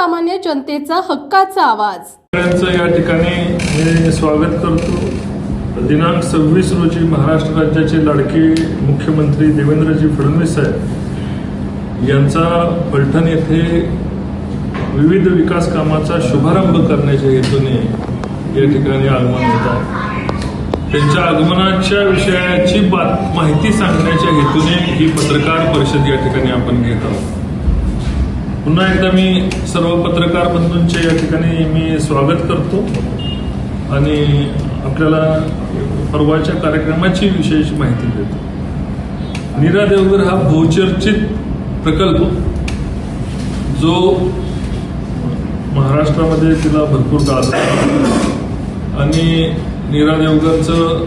सर्वसामान्य जनतेचा हक्काचा आवाज. या ठिकाणी मी स्वागत करतो. दिनांक सव्वीस रोजी महाराष्ट्र राज्याचे लाडके मुख्यमंत्री देवेंद्रजी फडणवीस साहेब यांचा फलटण येथे विविध विकास कामाचा शुभारंभ करण्याच्या हेतूने या ठिकाणी आगमन होत आहे. त्यांच्या आगमनाच्या विषयाची बात माहिती सांगण्याच्या हेतूने ही पत्रकार परिषद या ठिकाणी आपण घेत आहोत. पुन्हा एकदा मी सर्व पत्रकार बंधूंचे या ठिकाणी मी स्वागत करतो. आणि आपल्याला परवाच्या कार्यक्रमाची विशेष माहिती देतो. नीरा देवगर हा बहुचर्चित प्रकल्प जो महाराष्ट्रामध्ये तिला भरपूर गाजला आणि नीरा देवगरचं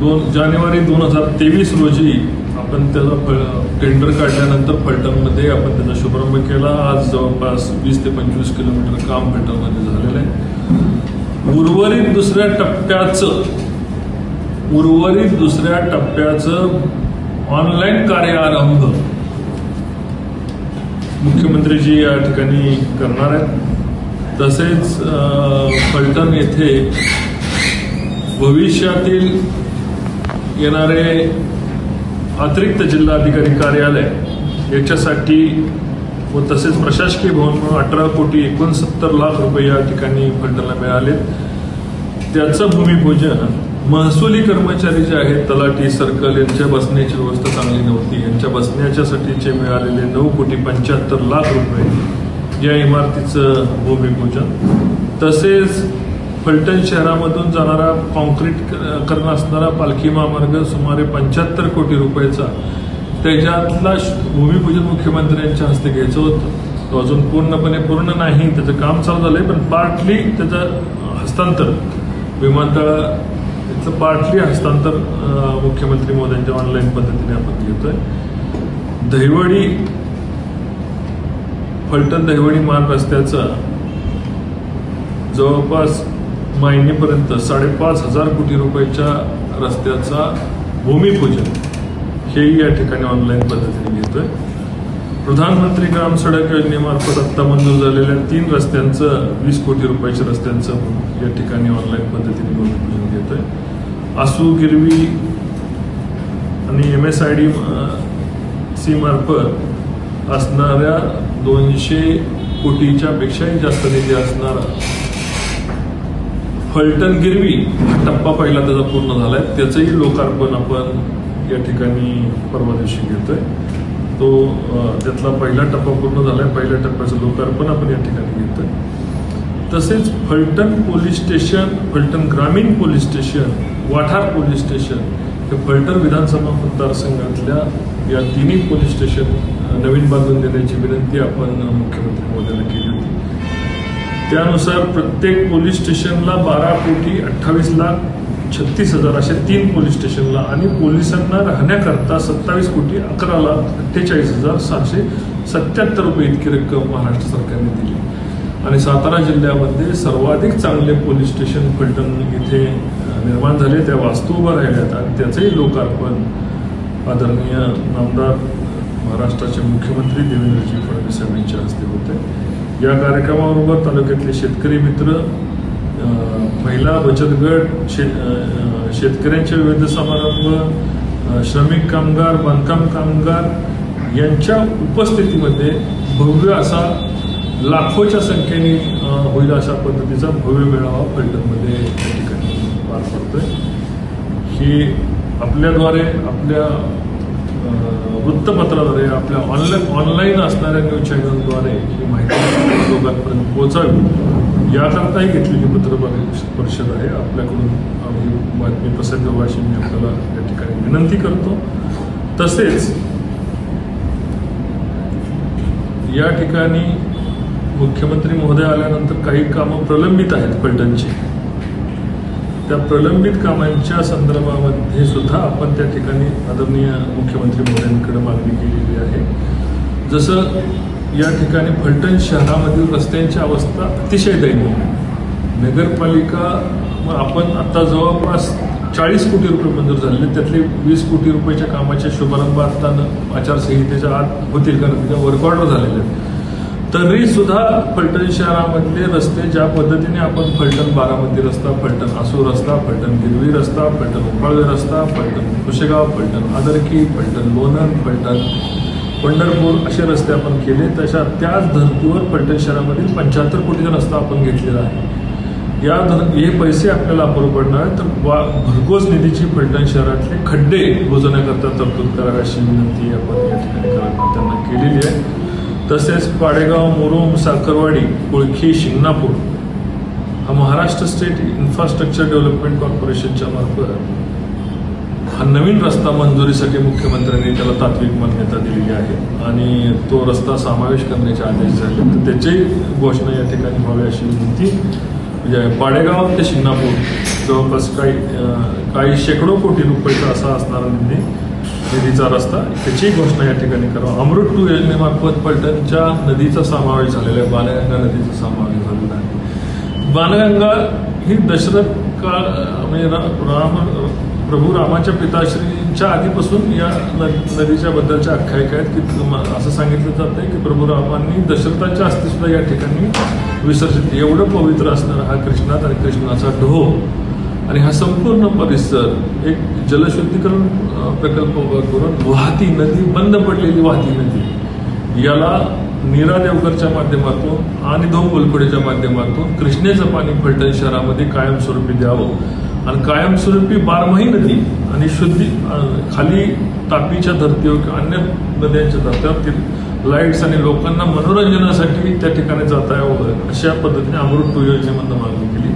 दोन जानेवारी दोन हजार तेवीस रोजी आपण त्याचा फ- टेंडर काढल्यानंतर फलटणमध्ये आपण त्याचा शुभारंभ केला. आज जवळपास वीस ते पंचवीस किलोमीटर काम फलटणमध्ये झालेलं आहे. उर्वरित दुसऱ्या टप्प्याचं उर्वरित दुसऱ्या टप्प्याचं ऑनलाईन कार्यारंभ मुख्यमंत्रीजी या ठिकाणी करणार आहेत. तसेच फलटण येथे भविष्यातील येणारे अतिरिक्त जिल्हाधिकारी कार्यालय याच्यासाठी व तसेच प्रशासकीय भवन म्हणून अठरा कोटी एकोणसत्तर लाख रुपये या ठिकाणी फंडला मिळाले त्याचं भूमिपूजन महसुली कर्मचारी जे आहेत तलाठी सर्कल यांच्या बसण्याची व्यवस्था चांगली नव्हती. यांच्या बसण्याच्यासाठीचे मिळालेले नऊ कोटी पंच्याहत्तर लाख रुपये या इमारतीचं भूमिपूजन. तसेच फलटण शहरामधून जाणारा कॉन्क्रीट करणं करण असणारा पालखी महामार्ग सुमारे पंच्याहत्तर कोटी रुपयाचा. त्याच्यातला भूमिपूजन मुख्यमंत्र्यांच्या हस्ते घ्यायचं होतं. तो अजून पूर्णपणे पूर्ण नाही त्याचं काम चालू झालंय पण पार्टली त्याचं हस्तांतर. विमानतळाचं पार्टली हस्तांतर मुख्यमंत्री मोद्यांच्या ऑनलाईन पद्धतीने आपण घेतोय. दहिवडी फलटण दहिवडी मार्ग रस्त्याचा जवळपास महिनेपर्यंत साडेपाच हजार कोटी रुपयाच्या रस्त्याचा भूमिपूजन हेही या ठिकाणी ऑनलाईन पद्धतीने घेतोय. प्रधानमंत्री ग्राम सडक योजनेमार्फत आत्ता मंजूर झालेल्या तीन रस्त्यांचं वीस कोटी रुपयाच्या रस्त्यांचं या ठिकाणी ऑनलाईन पद्धतीने भूमिपूजन घेतोय. आसू गिरवी आणि M S I D C मार्फत असणाऱ्या दोनशे कोटीच्या पेक्षाही जास्त निधी असणारा फलटण गिरवी हा टप्पा पहिला त्याचा पूर्ण झालाय. त्याचंही लोकार्पण आपण या ठिकाणी परवा दिवशी घेतोय. तो त्यातला पहिला टप्पा पूर्ण झालाय. पहिल्या टप्प्याचं लोकार्पण आपण या ठिकाणी घेतोय. तसेच फलटण पोलीस स्टेशन फलटण ग्रामीण police station Wathar police station हे फलटण विधानसभा मतदारसंघातल्या या तिन्ही पोलीस स्टेशन नवीन बांधून देण्याची विनंती आपण मुख्यमंत्री महोदयांना केली होती. त्यानुसार प्रत्येक पोलीस स्टेशनला बारा कोटी अठ्ठावीस लाख छत्तीस हजार असे तीन पोलीस स्टेशनला आणि पोलिसांना राहण्याकरता सत्तावीस कोटी अकरा लाख अठ्ठेचाळीस हजार सातशे सत्याहत्तर रुपये इतकी रक्कम महाराष्ट्र सरकारने दिली. आणि सातारा जिल्ह्यामध्ये सर्वाधिक चांगले पोलीस स्टेशन फलटण इथे निर्माण झाले. त्या वास्तू उभं राहिल्यात आणि त्याचंही लोकार्पण आदरणीय नामदार महाराष्ट्राचे मुख्यमंत्री देवेंद्रजी फडणवीस यांच्या हस्ते होते या कार्यक्रमाबरोबर तालुक्यातले शेतकरी मित्र महिला बचत गट शे शेतकऱ्यांच्या शेतकऱ्यांचे विविध समारंभ श्रमिक कामगार बांधकाम कामगार यांच्या उपस्थितीमध्ये भव्य असा लाखोच्या संख्येने होईल अशा पद्धतीचा भव्य मेळावा फलटणमध्ये या ठिकाणी पार पडतोय. ही आपल्याद्वारे आपल्या वृत्तपत्राद्वारे आपल्या ऑनलाईन ऑनलाईन असणाऱ्या न्यूज चॅनलद्वारे ही माहिती लोकांपर्यंत पोहोचावी याकरताही घेतलेली पत्रकार परिषद आहे. आपल्याकडून आम्ही बातमी प्रसिद्ध व्हायची मी आपल्याला या ठिकाणी विनंती करतो. तसेच या ठिकाणी मुख्यमंत्री महोदय आल्यानंतर काही कामं प्रलंबित आहेत फलटणची. त्या प्रलंबित कामांच्या संदर्भामध्ये सुद्धा आपण त्या ठिकाणी आदरणीय मुख्यमंत्री महोदयांकडे मागणी केलेली आहे. जसं या ठिकाणी फलटण शहरामधील रस्त्यांची अवस्था अतिशय दयनीय नगरपालिका मग आपण आता जवळपास चाळीस कोटी रुपये मंजूर झालेले त्यातले वीस कोटी रुपयाच्या कामाचे शुभारंभ आता आचारसंहितेच्या आत होतील कारण त्याच्या वर्क ऑर्डर झालेले आहेत. तरी सुद्धा फलटण शहरामधले रस्ते ज्या पद्धतीने आपण फलटण बारामती रस्ता फलटण आसू रस्ता फलटण गिरवी रस्ता फलटण उपाळवे रस्ता फलटण कुशेगाव फलटण आदरकी फलटण लोणंद फलटण पंढरपूर असे रस्ते आपण केले. तशा त्याच धर्तीवर फलटण शहरामधील पंच्याहत्तर कोटीचा रस्ता आपण घेतलेला आहे. या धर हे पैसे आपल्याला परवडणार तर वा भरघोस निधीची फलटण शहरातले खड्डे बुजवण्याकरता तरतूद करावी अशी विनंती आपण या ठिकाणी त्यांना केलेली आहे. तसेच पाडेगाव मुरुम साखरवाडी कुळखी शिंगणापूर हा महाराष्ट्र स्टेट इन्फ्रास्ट्रक्चर डेव्हलपमेंट कॉर्पोरेशनच्या मार्फत हा नवीन रस्ता मंजुरीसाठी मुख्यमंत्र्यांनी त्याला तात्विक मान्यता दिलेली आहे. आणि तो रस्ता समावेश करण्याचे आदेश झाले. तर त्याची घोषणा या ठिकाणी व्हावी अशी विनंती. म्हणजे पाडेगाव ते शिंगणापूर जवळपास काही काही शेकडो कोटी रुपयाचा असा असणारा निधी निधीचा रस्ता. त्याची घोषणा या ठिकाणी करावं अमृत टू योजनेमार्फत पलटणच्या नदीचा समावेश झालेला आहे. बालगंगा नदीचा समावेश झालेला आहे. बालगंगा ही दशरथ काळ म्हणजे राम प्रभू रामाच्या पिताश्रींच्या आधीपासून या न- नदीच्या बद्दलच्या आख्यायिका आहेत. की असं सांगितलं जातं की प्रभू रामांनी दशरथाच्या अस्थिसुद्धा या ठिकाणी विसर्जित. एवढं पवित्र असणारा हा कृष्णात आणि कृष्णाचा ढो आणि हा संपूर्ण परिसर एक जलशुद्धीकरण प्रकल्प करून वाहती नदी बंद पडलेली वाहती नदी. याला नीरा देवकरच्या माध्यमातून आणि धोम बोलखोडेच्या माध्यमातून कृष्णेचं पाणी फलटण शहरामध्ये कायमस्वरूपी द्यावं. आणि कायमस्वरूपी बारमाही नदी आणि शुद्धी खाली तापीच्या धर्तीवर किंवा अन्य नद्यांच्या धर्त्यावर लाईट्स आणि लोकांना मनोरंजनासाठी त्या ठिकाणी जाता यावं अशा पद्धतीने अमृत टू योजनेमधनं मागणी केली.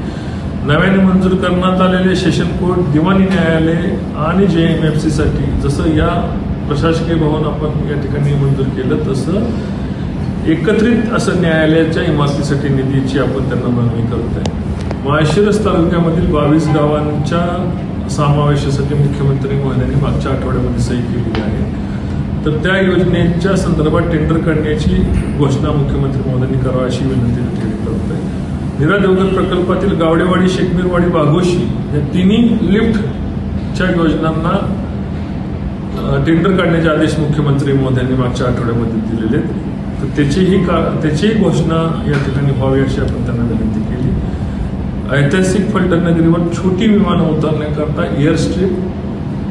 नव्याने मंजूर करण्यात आलेले सेशन कोर्ट दिवाणी न्यायालय आणि जे एम एफ सीसाठी जसं या प्रशासकीय भवन आपण या ठिकाणी मंजूर केलं तसं एकत्रित असं न्यायालयाच्या इमारतीसाठी निधीची आपण त्यांना मागणी करत आहे. माळशिरस तालुक्यामधील बावीस गावांच्या समावेशासाठी मुख्यमंत्री महोदयांनी मागच्या आठवड्यामध्ये सही केलेली आहे. तर त्या योजनेच्या संदर्भात टेंडर करण्याची घोषणा मुख्यमंत्री महोदयांनी करावी अशी विनंती करत आहे. हिरा नीरा देवगर प्रकल्पातील गावडेवाडी शेकमीरवाडी बाघोशी या तिन्ही लिफ्टच्या योजनांना टेंडर काढण्याचे आदेश मुख्यमंत्री मोदयांनी मागच्या आठवड्यामध्ये दिलेले आहेत. तर त्याचीही का त्याचीही घोषणा या ठिकाणी व्हावी अशी आपण त्यांना विनंती केली. ऐतिहासिक फलटण नगरीवर छोटी विमानं उतरण्याकरता एअर स्ट्रीप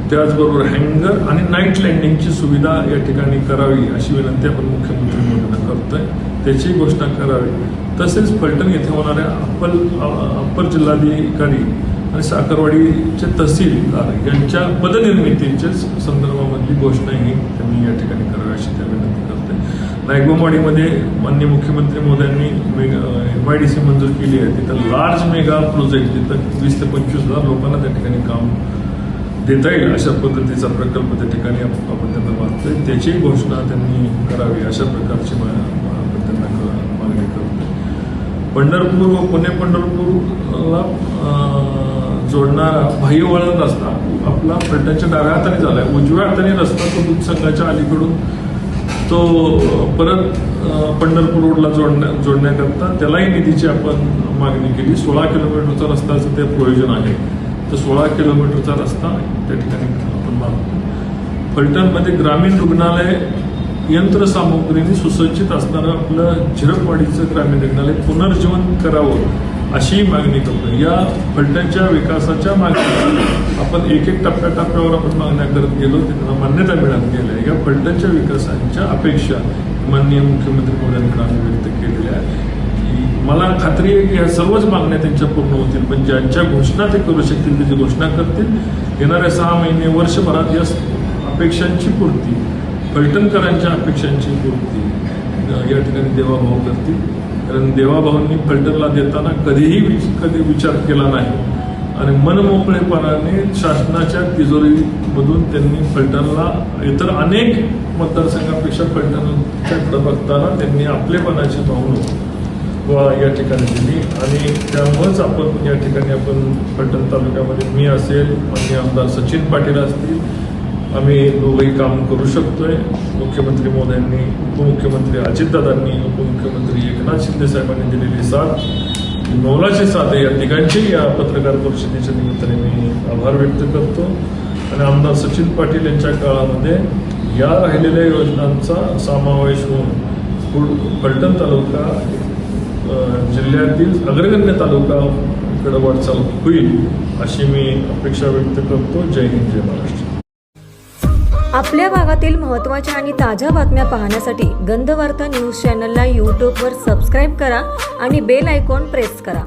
त्याचबरोबर हँगर आणि नाईट लँडिंगची सुविधा या ठिकाणी करावी अशी विनंती आपण मुख्यमंत्री मोदींना करतोय. त्याची घोषणा करावी. तसेच फलटण येथे होणाऱ्या अप्पर अप्पर जिल्हाधिकारी आणि साखरवाडीचे तहसीलदार यांच्या पदनिर्मितीच्या संदर्भामधली घोषणाही त्यांनी या ठिकाणी करावी अशी त्या विनंती करते नायगोमाडीमध्ये माननीय मुख्यमंत्री मोदयांनी एम आय डी सी मंजूर केली आहे. तिथं लार्ज मेगा प्रोजेक्ट जिथं वीस ते पंचवीस हजार लोकांना त्या ठिकाणी काम देता येईल अशा पद्धतीचा प्रकल्प त्या ठिकाणी आपण त्यांना मागतोय. त्याचीही घोषणा त्यांनी करावी अशा प्रकारची मा- आपण त्यांना मागणी करतोय. पंढरपूर व पुणे पंढरपूरला जोडणारा बाह्यवळण रस्ता आपला फलटणच्या डाव्या हाताने झालाय. उजव्या हाताने रस्ता तो दूध संघाच्या अलीकडून तो परत पंढरपूर रोडला जोडण्या जोडण्याकरता त्यालाही निधीची आपण मागणी केली. सोळा किलोमीटरचा रस्त्याचं ते प्रयोजन आहे. तर सोळा किलोमीटरचा रस्ता त्या ठिकाणी आपण मागतो. फलटणमध्ये ग्रामीण रुग्णालय यंत्रसामुग्रीने सुसज्जित असणारं आपलं झिरपवाडीचं ग्रामीण रुग्णालय पुनर्जीवन करावं अशीही मागणी करतो या फलटणच्या विकासाच्या मागणी आपण एक एक टप्प्याटप्प्यावर आपण मागण्या करत गेलो ते त्यांना मान्यता मिळत गेल्या या फलटणच्या विकासाच्या अपेक्षा माननीय मुख्यमंत्री मोदयांकडे आम्ही व्यक्त केलेल्या आहे मला खात्री आहे की ह्या सर्वच मागण्या त्यांच्या पूर्ण होतील पण ज्यांच्या घोषणा ते करू शकतील त्याची घोषणा करतील येणाऱ्या सहा महिने वर्षभरात या अपेक्षांची पूर्ती फलटणकरांच्या अपेक्षांची पूर्ती या ठिकाणी देवाभाऊ करतील. कारण देवाभाऊंनी फलटणला देताना कधीही विच कधी विचार केला नाही. आणि मनमोकळेपणाने शासनाच्या तिजोरीमधून त्यांनी फलटणला इतर अनेक मतदारसंघापेक्षा फलटणच्याकडे बघताना त्यांनी आपलेपणाची भावना या ठिकाणी दिली. आणि त्यामुळेच आपण या ठिकाणी आपण फलटण तालुक्यामध्ये मी असेल माननीय आमदार सचिन पाटील असतील आम्ही दोघंही काम करू शकतोय. मुख्यमंत्री मोदयांनी उपमुख्यमंत्री अजितदादांनी उपमुख्यमंत्री एकनाथ शिंदे साहेबांनी दिलेली साथ. मोलाची साथ आहे या ठिकाणची. या पत्रकार परिषदेच्या निमित्ताने मी आभार व्यक्त करतो. आणि आमदार सचिन पाटील यांच्या काळामध्ये या राहिलेल्या योजनांचा समावेश होऊन पुढ- फलटण तालुका जिल्ह्यातील अग्रगण्य तालुका कडे वाटचाल होईल अशी मी अपेक्षा व्यक्त करतो. जय हिंद जय महाराष्ट्र. आपल्या भागातील महत्त्वाच्या आणि ताज्या बातम्या पाहण्यासाठी गंधवार्ता न्यूज चॅनलला यूट्यूबवर सबस्क्राईब करा आणि बेल आयकॉन प्रेस करा.